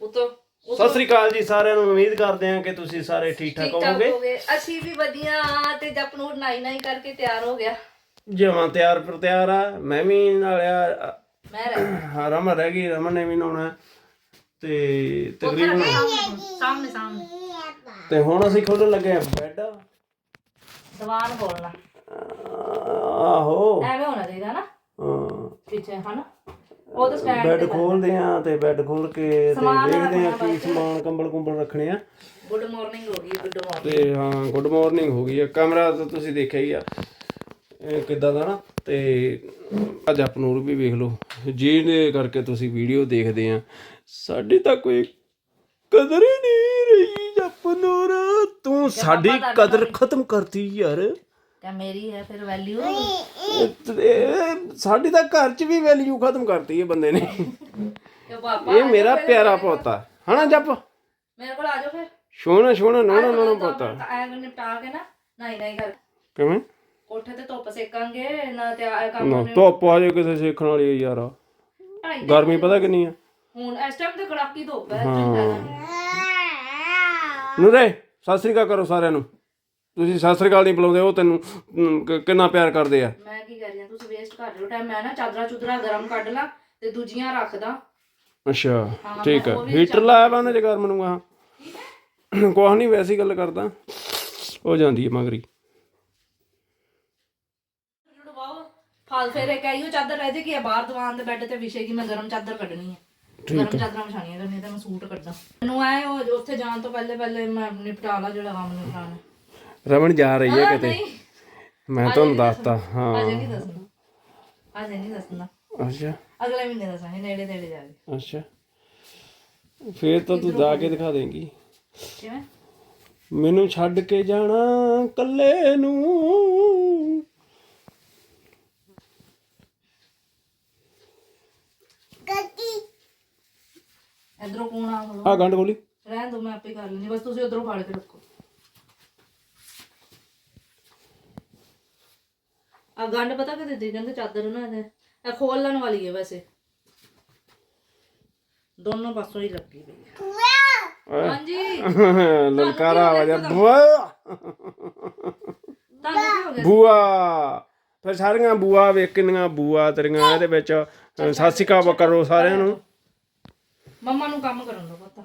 ਉਤੋਂ ਸਤਿ ਸ੍ਰੀ ਅਕਾਲ ਜੀ ਸਾਰਿਆਂ ਨੂੰ ਉਮੀਦ ਕਰਦੇ ਹਾਂ ਕਿ ਤੁਸੀਂ ਸਾਰੇ ਠੀਕ ਠਾਕ ਹੋਵੋਗੇ। ਅਸੀਂ ਵੀ ਵਧੀਆ ਤੇ ਜਪਨੂਰ ਨਾਈ ਨਾਈ ਕਰਕੇ ਤਿਆਰ ਹੋ ਗਿਆ। ਜਮਾਂ ਤਿਆਰ ਪਰ ਤਿਆਰ ਆ ਮੈਂ ਵੀ ਨਾਲ ਆ ਮੈਂ ਰਹਿ ਹਾਂ, ਰਮਨ ਰਹਿ ਗਈ ਰਮਨ ਨੇ ਵੀ ਨਹਾਉਣਾ। ਤੇ ਤਕਰੀਬਨ ਸਾਹਮਣੇ ਸਾਹਮਣੇ। ਤੇ ਹੁਣ ਅਸੀਂ ਖੋਲਣ ਲੱਗੇ ਆ ਬੈੱਡ। ਦੀਵਾਨ ਖੋਲਣਾ ਆਹੋ। ਐਵੇਂ ਹੋਣਾ ਚਾਹੀਦਾ ਨਾ। ਹਾਂ। ਪਿੱਛੇ ਹਨਾ? ਉਹ ਤਾਂ ਸਟੈਂਡ ਬੈੱਡ ਖੋਲਦੇ ਆ। ਤੇ ਬੈੱਡ ਖੋਲ ਕੇ ਤੇ ਦੇਖਦੇ ਆ ਕੀ ਸਮਾਨ ਕੰਬਲ ਕੁੰਬਲ ਰੱਖਣੇ ਆ। ਗੁੱਡ ਮਾਰਨਿੰਗ ਹੋ ਗਈ ਗੁੱਡ ਮਾਰਨਿੰਗ ਤੇ ਹਾਂ ਗੁੱਡ ਮਾਰਨਿੰਗ ਹੋ ਗਈ ਆ। ਕਮਰਾ ਤਾਂ ਤੁਸੀਂ ਦੇਖਿਆ ਹੀ ਆ। ਇਹ ਕਿੱਦਾਂ ਦਾ ਨਾ? ਤੇ ਅੱਜ ਆਪਨੂਰ ਵੀ ਵੇਖ ਲਓ। ਜਿਹਦੇ ਕਰਕੇ ਤੁਸੀਂ ਵੀਡੀਓ ਦੇਖਦੇ ਆ। ਸਾਡੀ ਤਾਂ ਕੋਈ ਕਦਰ ਹੀ ਨਹੀਂ ਰਹੀ ਜਪਨੂਰ ਤੂੰ ਸਾਡੀ ਕਦਰ ਖਤਮ ਕਰਤੀ ਯਾਰ। ਤਾਂ ਮੇਰੀ ਹੈ ਫਿਰ ਵੈਲਿਊ ਤੇ ਸਾਡੀ ਤਾਂ ਘਰ 'ਚ ਵੀ ਵੈਲਿਊ ਖਤਮ ਕਰਤੀ ਹੈ ਬੰਦੇ ਨੇ। ਪਾਪਾ ਇਹ ਮੇਰਾ ਪਿਆਰਾ ਪੋਤਾ। ਹਨਾ ਜਪ? ਮੇਰੇ ਕੋਲ ਆ ਜਾਓ ਫਿਰ। ਸੋਹਣਾ ਸੋਹਣਾ ਨੋਣਾ ਨੋਣਾ ਪੋਤਾ। ਐ ਨਿਪਟਾ ਕੇ ਨਾ ਨਹੀਂ ਨਹੀਂ ਕਰ। ਕਿਵੇਂ? ਕੋਠੇ ਤੇ ਧੁੱਪ ਸੇਕਾਂਗੇ ਨਾ ਤੇ ਆ ਕੰਮ ਨਾ ਧੁੱਪ ਆ ਜੇ ਕਿਸੇ ਸਿੱਖਣ ਵਾਲੀ ਆ ਯਾਰ। ਢਾਈ ਗਰਮੀ ਪਤਾ ਕਿੰਨੀ ਆ? ਹੁਣ ਇਸ ਟਾਈਮ ਤੇ ਕੜਾਕੀ ਧੁੱਪ ਹੈ ਦਾ ਨੂਰੇ ਸਤਿ ਸ੍ਰੀ ਅਕਾਲ ਕਰੋ ਸਾਰਿਆਂ ਨੂੰ। ਤੁਸੀਂ ਸਤਿ ਸ੍ਰੀ ਅਕਾਲ ਨਹੀਂ ਬੁਲਾਉਂਦੇ ਉਹ ਤੈਨੂੰ ਅਮ, ਕ- ਕਿੰਨਾ ਪਿਆਰ ਕਰਦੇ ਆ। ਮੈਂ ਕੀ ਕਰ ਰਹੀ ਹਾਂ ਤੁਸੀਂ ਵੇਸਟ ਕਰ ਰਹੇ ਹੋ ਟਾਈਮ ਮੈਂ ਨਾ ਚਾਦਰਾਂ ਚੁਦਰਾ ਗਰਮ ਕੱਢ ਲਾਂ ਤੇ ਦੂਜੀਆਂ ਰੱਖਦਾ ਅੱਛਾ ਹਾਂ, ਠੀਕ ਆ। ਉਹ ਵੀ ਹੀਟਰ ਲਾਇਆ ਬੰਦ ਜੇ ਕਰ ਮੈਨੂੰ ਆ ਕੁਛ ਨਹੀਂ ਵੈਸੀ ਗੱਲ ਕਰਦਾ। ਹੋ ਜਾਂਦੀ ਹੈ ਮਗਰੀ। ਜੁੜਵਾਓ ਫਾਲ ਫੇਰੇ ਕਹੀਓ ਚਾਦਰ ਰਹਿ ਜੇ ਕਿ ਬਾਹਰ ਦੀਵਾਨ ਦੇ ਬੈੱਡ ਤੇ ਵਿਛੇ ਕਿ ਮੈਂ ਗਰਮ ਚਾਦਰ ਕੱਢਣੀ ਹੈ ਗਰਮ ਚਾਦਰਾਂ ਵਿਛਾਣੀਆਂ ਕਰਨੀਆਂ ਤੇ ਮੈਂ ਸੂਟ ਕੱਢਾਂ। ਮੈਨੂੰ ਐ ਉਹ ਉੱਥੇ ਜਾਣ ਤੋਂ ਪਹਿਲੇ ਪਹਿਲੇ ਮੈਂ ਨਿਪਟਾ ਲਾ ਜਿਹੜਾ ਕੰਮ ਨਿਪਟਾਣਾ ਰਮਨ ਜਾ ਰਹੀ ਹੈ ਕਿਤੇ। ਮੈਂ ਤੁਹਾਨੂੰ ਦੱਸਤਾ ਹਾਂ। ਅਜੇ ਨਹੀਂ ਦੱਸਣਾ। ਅਜੇ ਨਹੀਂ ਦੱਸਣਾ। ਅੱਛਾ। ਅਗਲੇ ਮਹੀਨੇ ਦੱਸਾਂਗੇ ਨੇੜੇ ਤੇੜੇ ਜਾ ਕੇ। ਅੱਛਾ। ਫੇਰ ਤਾਂ ਤੂੰ ਜਾ ਕੇ ਦਿਖਾ ਦੇਂਗੀ। ਕਿਵੇਂ? ਮੈਨੂੰ ਛੱਡ ਕੇ ਜਾਣਾ ਕੱਲੇ ਨੂੰ। ਇਧਰੋਂ ਕੋਣ ਆ? ਗੰਢ ਗੋਲੀ ਰਹਿਣ ਦੋ ਮੈਂ ਆਪੇ ਕਰ ਲੈਣੀ ਬਸ ਤੁਸੀਂ ਉਧਰੋਂ ਫੜ ਕੇ ਰੱਖੋ। ਆ ਗੰਢ ਪਤਾ ਕਿ ਦਿੱਤੀ ਕਹਿੰਦੇ ਚਾਦਰ ਨਾ ਇਹਦੇ ਇਹ ਖੋਲਣ ਵਾਲੀ ਹੈ ਵੈਸੇ। ਦੋਨੋਂ ਪਾਸੋਂ ਹੀ ਲੱਗੀ ਪਈ ਹੈ। ਹਾਂਜੀ। ਲਲਕਾਰਾ ਆਵਾਜ਼ ਆ, ਬੁਆ। ਤੁਹਾਨੂੰ ਕੀ ਹੋ ਗਿਆ? ਬੂਆ। ਫਿਰ ਸਾਰੀਆਂ ਬੂਆ ਵੇਖ ਕਿੰਨੀਆਂ ਬੂਆ ਤੇਰੀਆਂ ਇਹਦੇ ਵਿੱਚ ਅਕਾਲ ਕਰੋ ਸਾਰਿਆਂ ਨੂੰ। ਮੰਮਾ ਨੂੰ ਕੰਮ ਕਰਨ ਦੋ ਪਤਾ।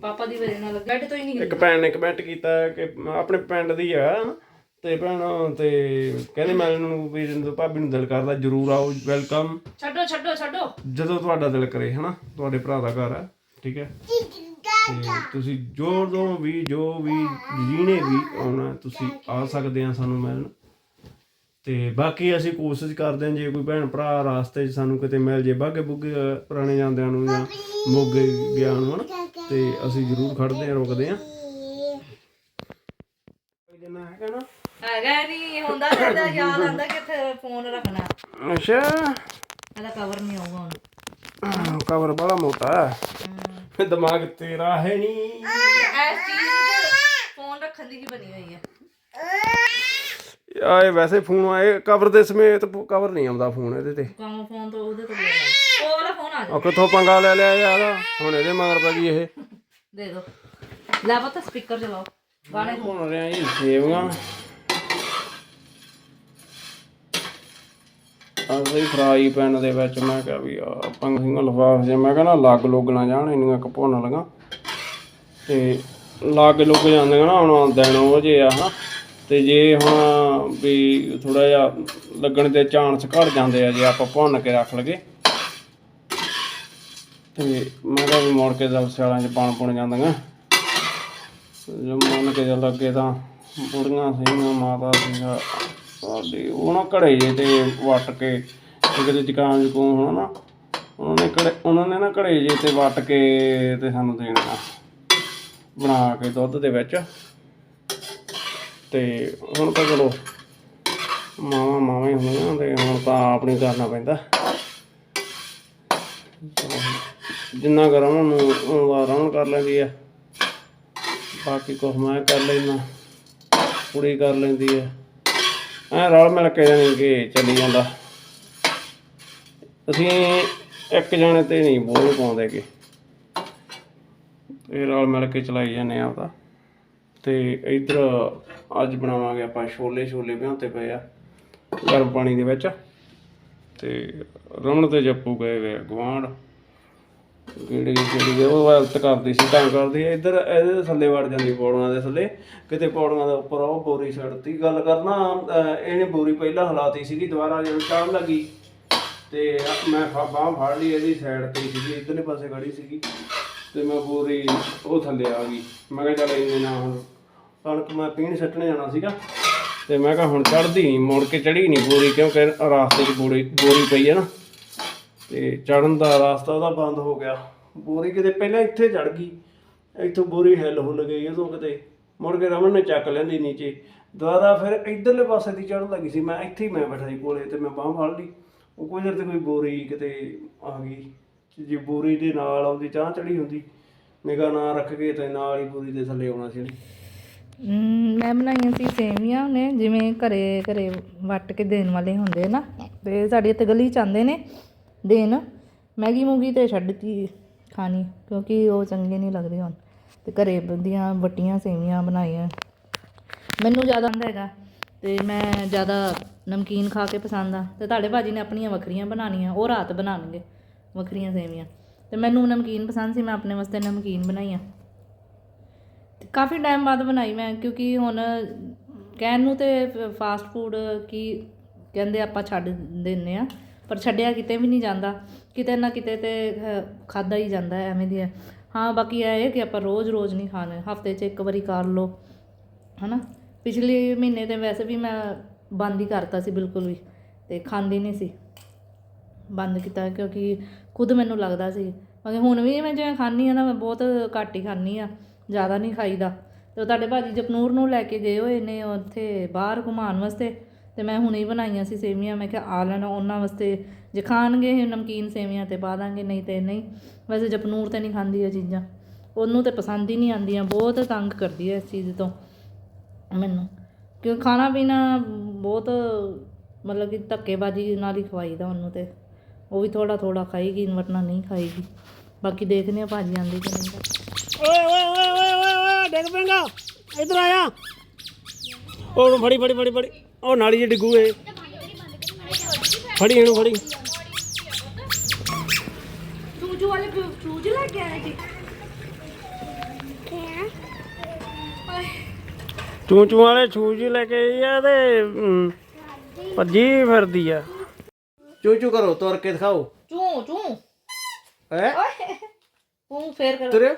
ਪਾਪਾ ਦੀ ਵਜ੍ਹਾ ਨਾਲ ਗੱਡ ਤੋਂ ਹੀ ਨਹੀਂ ਇੱਕ ਭੈਣ ਨੇ ਕਮੈਂਟ ਕੀਤਾ ਕਿ ਆਪਣੇ ਪਿੰਡ ਦੀ ਆ। ਤੇ ਭੈਣ ਤੇ ਕਹਿੰਦੇ ਮੈਨੂੰ ਵੀ ਜਦੋਂ ਭਾਬੀ ਨੂੰ ਦਿਲ ਕਰਦਾ ਜਰੂਰ ਆਓ ਵੈਲਕਮ ਛੱਡੋ ਛੱਡੋ ਛੱਡੋ। ਜਦੋਂ ਤੁਹਾਡਾ ਦਿਲ ਕਰੇ ਹਨਾ? ਤੁਹਾਡੇ ਭਰਾ ਦਾ ਘਰ ਆ ਠੀਕ ਹੈ? ਤੇ ਤੁਸੀਂ ਜੋ ਜੋ ਵੀ ਜੋ ਵੀ ਜਿਹਨੇ ਵੀ ਆਉਣਾ ਤੁਸੀਂ ਆ ਸਕਦੇ ਆ ਸਾਨੂੰ ਮਿਲਣ। ਤੇ ਬਾਕੀ ਅਸੀਂ ਕੋਸ਼ਿਸ਼ ਕਰਦੇ ਹਾਂ ਜੇ ਕੋਈ ਭੈਣ ਭਰਾ ਰਾਸਤੇ 'ਚ ਸਾਨੂੰ ਕਿਤੇ ਮਿਲ ਜੇ ਬਾਗੇ ਬੁੱਗੇ ਪੁਰਾਣੇ ਜਾਂਦਿਆਂ ਨੂੰ ਜਾਂ ਮੋਗੇ ਗਿਆ ਨੂੰ ਹਨਾ? ਤੇ ਅਸੀਂ ਜ਼ਰੂਰ ਖੜਦੇ ਆ ਰੁਕਦੇ ਆ ਕੋਈ ਦਿਨ ਹੈਗਾ ਨਾ ਹੈਗਾ ਨਹੀਂ ਹੁੰਦਾ ਤਾਂ ਯਾਦ ਆਂਦਾ ਕਿ ਇੱਥੇ ਫੋਨ ਰੱਖਣਾ। ਅੱਛਾ। ਇਹਦਾ ਕਵਰ ਨਹੀਂ ਆਊਗਾ ਹੁਣ। ਕਵਰ ਬੜਾ ਮੋਟਾ ਹੈ। ਦਿਮਾਗ ਤੇਰਾ ਹੈ ਨਹੀਂ ਇਸ ਚੀਜ਼ ਤੇ ਫੋਨ ਰੱਖਣ ਦੀ ਕੀ ਬਣੀ ਹੋਈ ਹੈ। ਆਏ ਵੈਸੇ ਫੋਨ ਆਏ ਕਵਰ ਦੇ ਸਮੇਤ ਕਵਰ ਨਹੀਂ ਆਉਂਦਾ ਫੋਨ ਇਹਦੇ ਤੇ। ਕੰਮ ਫੋਨ ਤੋਂ ਉਹਦੇ ਤੋਂ ਬੋਲ ਉਹ ਵਾਲਾ ਫੋਨ ਆ ਜਾ ਉਹ ਕਿੱਥੋਂ ਪੰਗਾ ਲੈ ਲਿਆ ਯਾਰ ਹੁਣ ਇਹਦੇ ਮਗਰ ਪੈ ਗਈ ਇਹ। ਦੇ ਦੋ। ਲੈ ਪਤਾ ਸਪੀਕਰ ਚਲਾਓ। ਗਾਣੇ ਹੁਣ ਰਿਆ ਇਹ ਸੇਵੀਆਂ ਅਸੀਂ ਫਰਾਈ ਪੈਨ ਦੇ ਵਿੱਚ ਮੈਂ ਕਿਹਾ ਵੀ ਆ ਪੰਗਿੰਗ ਲਫਾਫ ਜੇ ਮੈਂ ਕਹਿੰਦਾ ਲੱਗ ਲੁੱਗ ਨਾ ਜਾਣ, ਇੰਨੀਆਂ ਕਪੋਣ ਲਗਾ ਤੇ ਲੱਗ ਲੁੱਗ ਜਾਂਦੀਆਂ ਨਾ ਹੁਣ ਦਿਨ ਉਹ ਜੇ ਆ, ਹਨਾ। ਤੇ ਜੇ ਹੁਣ ਵੀ ਥੋੜਾ ਜਿਹਾ ਲੱਗਣ ਦੇ ਚਾਂਸ ਘਟ ਜਾਂਦੇ ਆ, ਜੇ ਆਪਾਂ ਭੁੰਨ ਕੇ ਰੱਖ ਲਗੇ ਤੇ ਮੈਂ ਕਿਹਾ ਵੀ ਮੁੜ ਕੇ ਦਲ ਸਿਆਲਾਂ 'ਚ ਪਾਣ ਪੁਣ ਜਾਂਦੀਆਂ। ਜੇ ਮੰਨ ਕੇ ਜੇ ਲੱਗੇ ਤਾਂ ਬੁੜੀਆਂ ਸੀਗੀਆਂ, ਮਾਤਾ ਸੀਗਾ ਸਾਡੀ ਉਹ ਨਾ ਘੜੇ ਜੇ ਤੇ ਵੱਟ ਕੇ ਤੇ ਕਿਤੇ ਜ਼ੁਕਾਮ ਜਕੂਮ ਹੋਣਾ ਨਾ, ਉਹਨਾਂ ਨੇ ਘੜੇ, ਉਹਨਾਂ ਨੇ ਨਾ ਘੜੇ ਜੇ ਤੇ ਵੱਟ ਕੇ ਤੇ ਸਾਨੂੰ ਦੇਣਾ, ਬਣਾ ਕੇ ਦੁੱਧ ਦੇ ਵਿੱਚ। ਤੇ ਹੁਣ ਤਾਂ ਚਲੋ, ਮਾਵਾਂ ਮਾਵਾਂ ਹੀ ਹੁੰਦੀਆਂ ਤੇ ਹੁਣ ਤਾਂ ਆਪ ਨਹੀਂ ਕਰਨਾ ਪੈਂਦਾ। ਜਿੰਨਾ ਕਰ ਉਹਨਾਂ ਨੂੰ ਉਹ ਕਰ ਲੈਂਦੀ ਆ। ਬਾਕੀ ਕੁਛ ਮੈਂ ਕਰ ਲੈਣਾ ਕੁੜੀ ਕਰ ਲੈਂਦੀ ਹੈ ਐ ਰਲ ਮਿਲ ਕੇ ਜਾਣੀ ਕਿ ਚੱਲੀ ਜਾਂਦਾ। ਅਸੀਂ ਇੱਕ ਜਣੇ ਤੇ ਨਹੀਂ ਬੋਝ ਪਾਉਂਦੇ ਕਿ ਇਹ ਰਲ ਮਿਲ ਕੇ ਚਲਾਈ ਜਾਂਦੇ ਆ ਆਪਦਾ। ਤੇ ਇਧਰ ਅੱਜ ਬਣਾਵਾਂਗੇ ਆਪਾਂ ਛੋਲੇ ਛੋਲੇ ਭਿਉਂਤੇ ਪਏ ਆ ਗਰਮ ਪਾਣੀ ਦੇ ਵਿੱਚ। ਤੇ ਰਮਣ ਤੇ ਜੱਪੂ ਗਏ ਵੇ ਗਵਾਂਢ ਕਿਹੜੀ ਕਿਹੜੀ ਉਹ ਹੈਲਪ ਕਰਦੀ ਸੀ। ਤਾਂ ਕਰਦੀ ਹੈ ਇੱਧਰ ਇਹਦੇ ਥੱਲੇ ਵੜ ਜਾਂਦੀ ਪੌੜੀਆਂ ਦੇ ਥੱਲੇ। ਕਿਤੇ ਪੌੜੀਆਂ ਦੇ ਉੱਪਰ ਉਹ ਬੋਰੀ ਛੱਡਤੀ ਗੱਲ ਕਰਨਾ ਇਹਨੇ ਬੋਰੀ ਪਹਿਲਾਂ ਹਲਾਤੀ ਸੀਗੀ, ਦੁਬਾਰਾ ਜਦੋਂ ਚੜ੍ਹਨ ਲੱਗੀ, ਤੇ ਮੈਂ ਬਾਹ ਫੜ ਲਈ ਇਹਦੀ ਸਾਈਡ ਤੇ ਸੀਗੀ, ਇਧਰਲੇ ਪਾਸੇ ਖੜੀ ਸੀਗੀ, ਤੇ ਮੈਂ ਬੋਰੀ ਉਹ ਥੱਲੇ ਆ ਗਈ। ਮੈਂ ਕਿਹਾ ਚੱਲ ਇੰਨੇ ਨਾ ਹੁਣ ਕਣਕ ਮੈਂ ਪੀਣ ਸੱਟਣੇ ਜਾਣਾ ਸੀਗਾ, ਤੇ ਮੈਂ ਕਿਹਾ ਹੁਣ ਚੜਦੀ ਨਹੀਂ ਮੁੜ ਕੇ ਚੜੀ ਨਹੀਂ ਬੋਰੀ, ਕਿਉਂਕਿ ਰਾਸਤੇ 'ਚ ਬੋਰੀ ਬੋਰੀ ਪਈ ਹੈ ਨਾ। ਤੇ ਚੜਨ ਦਾ ਰਾਸਤਾ ਉਹਦਾ ਬੰਦ ਹੋ ਗਿਆ। ਬੋਰੀ ਕਿਤੇ ਪਹਿਲਾਂ ਇੱਥੇ ਚੜ ਗਈ। ਇੱਥੋਂ ਬੋਰੀ ਹਿੱਲ ਹੁੱਲ ਗਈ, ਉਦੋਂ ਕਿਤੇ ਮੁੜ ਕੇ ਰਮਨ ਨੇ ਚੱਕ ਲੈਂਦੀ ਨੀਚੇ। ਦੁਬਾਰਾ ਫਿਰ ਇਧਰਲੇ ਪਾਸੇ ਦੀ ਚੜਨ ਲੱਗੀ ਸੀ। ਮੈਂ ਇੱਥੇ ਹੀ ਮੈਂ ਬੈਠਾ ਸੀ ਕੋਲੇ ਤੇ ਮੈਂ ਬਾਹ ਫੜ ਲਈ। ਉਹ ਕੋਈ ਤੇ ਕੋਈ ਬੋਰੀ ਕਿਤੇ ਆ ਗਈ। ਜੇ ਬੋਰੀ ਦੇ ਨਾਲ ਆਉਂਦੀ ਚਾਹ ਚੜੀ ਹੁੰਦੀ। ਨਿਗਾਹ ਨਾ ਰੱਖ ਕੇ ਤੇ ਨਾਲ ਹੀ ਬੋਰੀ ਦੇ ਥੱਲੇ ਆਉਣਾ ਸੀ ਮੈਂ ਬਣਾਈਆਂ ਸੀ ਸੇਵੀਆਂ ਨੇ ਜਿਵੇਂ ਘਰੇ ਘਰੇ ਵੱਟ ਕੇ ਦੇਣ ਵਾਲੇ ਹੁੰਦੇ ਨਾ। ਤੇ ਸਾਡੇ ਇੱਥੇ ਗਲੀ ਚ ਆਉਂਦੇ ਨੇ। ਦੇਣ ਮੈਗੀ ਮੂਗੀ ਤਾਂ ਛੱਡ ਛੱਡਤੀ ਖਾਣੀ, ਕਿਉਂਕਿ ਉਹ ਚੰਗੇ ਨਹੀਂ ਲੱਗਦੇ ਹੁਣ। ਅਤੇ ਘਰੇ ਦੀਆਂ ਵੱਟੀਆਂ ਸੇਵੀਆਂ ਬਣਾਈਆਂ। ਮੈਨੂੰ ਜ਼ਿਆਦਾ ਆਉਂਦਾ ਹੈਗਾ ਅਤੇ ਮੈਂ ਜ਼ਿਆਦਾ ਨਮਕੀਨ ਖਾ ਕੇ ਪਸੰਦ ਆ। ਅਤੇ ਤੁਹਾਡੇ ਭਾਜੀ ਨੇ ਆਪਣੀਆਂ ਵੱਖਰੀਆਂ ਬਣਾਉਣੀਆਂ, ਉਹ ਰਾਤ ਬਣਾਉਣਗੇ ਵੱਖਰੀਆਂ ਸੇਵੀਆਂ। ਅਤੇ ਮੈਨੂੰ ਨਮਕੀਨ ਪਸੰਦ ਸੀ, ਮੈਂ ਆਪਣੇ ਵਾਸਤੇ ਨਮਕੀਨ ਬਣਾਈਆਂ। ਤੇ ਕਾਫੀ ਟਾਈਮ ਬਾਅਦ ਬਣਾਈ ਮੈਂ, ਕਿਉਂਕਿ ਹੁਣ ਕਹਿਣ ਨੂੰ ਤੇ ਫਾਸਟ ਫੂਡ ਕੀ ਕਹਿੰਦੇ ਆਪਾਂ ਛੱਡ ਦਿੰਨੇ ਆ। ਪਰ ਛੱਡਿਆ ਕਿਤੇ ਵੀ ਨਹੀਂ ਜਾਂਦਾ। ਕਿਤੇ ਨਾ ਕਿਤੇ ਤੇ ਖਾਦਾ ਹੀ ਜਾਂਦਾ ਐਵੇਂ ਦੀ ਹੈ। ਹਾਂ, ਬਾਕੀ ਇਹ ਹੈ ਕਿ ਆਪਾਂ ਰੋਜ਼-ਰੋਜ਼ ਨਹੀਂ ਖਾਣੇ। ਹਫ਼ਤੇ 'ਚ ਇੱਕ ਵਾਰੀ ਕਰ ਲਓ। ਨਾ ਪਿਛਲੇ ਮਹੀਨੇ ਤੇ ਵੈਸੇ ਵੀ ਮੈਂ ਬੰਦ ਹੀ ਕਰਤਾ ਸੀ ਬਿਲਕੁਲ ਵੀ ਤੇ ਖਾਂਦੀ ਨਹੀਂ ਸੀ। ਬੰਦ ਕੀਤਾ ਕਿਉਂਕਿ ਖੁਦ ਮੈਨੂੰ ਲੱਗਦਾ ਸੀ। ਮਗਰ ਹੁਣ ਵੀ ਮੈਂ ਜਿਵੇਂ ਖਾਂਦੀ ਆ ਨਾ, ਮੈਂ ਬਹੁਤ ਘੱਟ ਹੀ ਖਾਂਦੀ ਆ ਜ਼ਿਆਦਾ ਨਹੀਂ ਖਾਈਦਾ। ਤੇ ਉਹ ਤੁਹਾਡੇ ਭਾਜੀ ਜਪਨੂਰ ਨੂੰ ਲੈ ਕੇ ਗਏ ਹੋਏ ਨੇ ਉੱਥੇ ਬਾਹਰ ਘੁਮਾਉਣ ਵਾਸਤੇ। ਤੇ ਮੈਂ ਹੁਣੇ ਹੀ ਬਣਾਈਆਂ ਸੀ ਸੇਵੀਆਂ, ਮੈਂ ਕਿਹਾ ਆ ਲੈਣਾ ਉਹਨਾਂ ਵਾਸਤੇ ਜੇ ਖਾਣਗੇ ਇਹ ਨਮਕੀਨ ਸੇਵੀਆਂ ਤੇ ਪਾ ਦਾਂਗੇ, ਨਹੀਂ ਤੇ ਨਹੀਂ। ਵੈਸੇ ਜਪਨੂਰ ਤੇ ਨਹੀਂ ਖਾਂਦੀ ਇਹ ਚੀਜ਼ਾਂ। ਉਹਨੂੰ ਤੇ ਪਸੰਦ ਹੀ ਨਹੀਂ ਆਉਂਦੀਆਂ, ਬਹੁਤ ਤੰਗ ਕਰਦੀ ਹੈ ਇਸ ਚੀਜ਼ ਤੋਂ ਮੈਨੂੰ। ਕਿਉਂ ਖਾਣਾ ਪੀਣਾ ਬਹੁਤ ਮਤਲਬ ਕਿ ਧੱਕੇਬਾਜ਼ੀ ਨਾਲ ਹੀ ਖਵਾਈਦਾ ਉਹਨੂੰ ਤੇ। ਉਹ ਵੀ ਥੋੜਾ ਥੋੜਾ ਖਾਏਗੀ, ਵਰਨਾ ਨਹੀਂ ਖਾਏਗੀ। ਬਾਕੀ ਦੇਖਦੇ ਆ ਭਾਜੀ ਆਂਦੀ ਕਿ ਨਹੀਂ। ਓਏ ਓਏ ਓਏ ਓਏ ਓਏ ਓਏ ਪੈਂਗਾ ਇਧਰ ਆਇਆ ਉਹਨੂੰ ਫੜੀ ਫੜੀ ਫੜੀ ਫੜੀ। ਉਹ ਨਾਲੀ ਜਿਹੀ ਡਿੱਗੂ ਏ ਫੜੀ ਇਹਨੂੰ ਫੜੀ। ਚੂਜੂ ਵਾਲੇ ਚੂਜ ਲੈ ਕੇ ਆਏ ਜੀ। ਚੂੰ ਚੂੰ ਵਾਲੇ ਛੂਜ ਲੈ ਕੇ ਆਈ ਆ ਤੇ ਅਮ, ਭੱਜੀ ਫਿਰਦੀ ਆ। ਚੂ ਚੂ ਕਰੋ ਤੁਰ ਕੇ ਦਿਖਾਓ। ਚੂ ਚੂ। ਹੈ? ਓਏ ਤੂੰ ਫੇਰ ਕਰ। ਤੁਰਿਓ।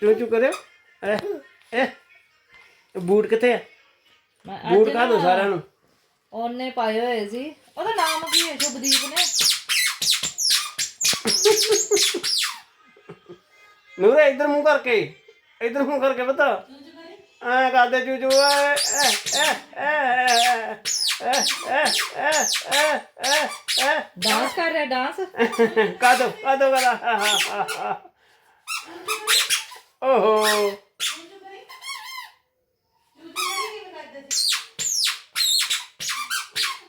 ਚੂ ਚੂ ਕਰਿਓ। ਐ ਐ। ਬੂਟ ਕਿੱਥੇ ਆ ਮੈਂ ਬੂਟ ਕਾ ਦੋ ਸਾਰਿਆਂ ਨੂੰ ਉਹਨੇ ਪਾਏ ਹੋਏ ਸੀ ਉਹਦਾ ਨਾਮ ਕੀ ਹੈ ਸ਼ੁਭਦੀਪ ਨੇ ਨੂਰੇ ਇੱਧਰ ਮੂੰਹ ਕਰਕੇ ਇੱਧਰ ਮੂੰਹ ਕਰਕੇ ਪਤਾ ਐ ਕਰਦੇ ਚੂ ਚੂ ਐ ਐ ਐ ਐ ਐ ਐ ਐ ਐ ਡਾਂਸ ਕਰ ਰਿਹਾ ਡਾਂਸ ਕਾਦੋ ਕਾਦੋ ਗਲਾ ਓਹੋ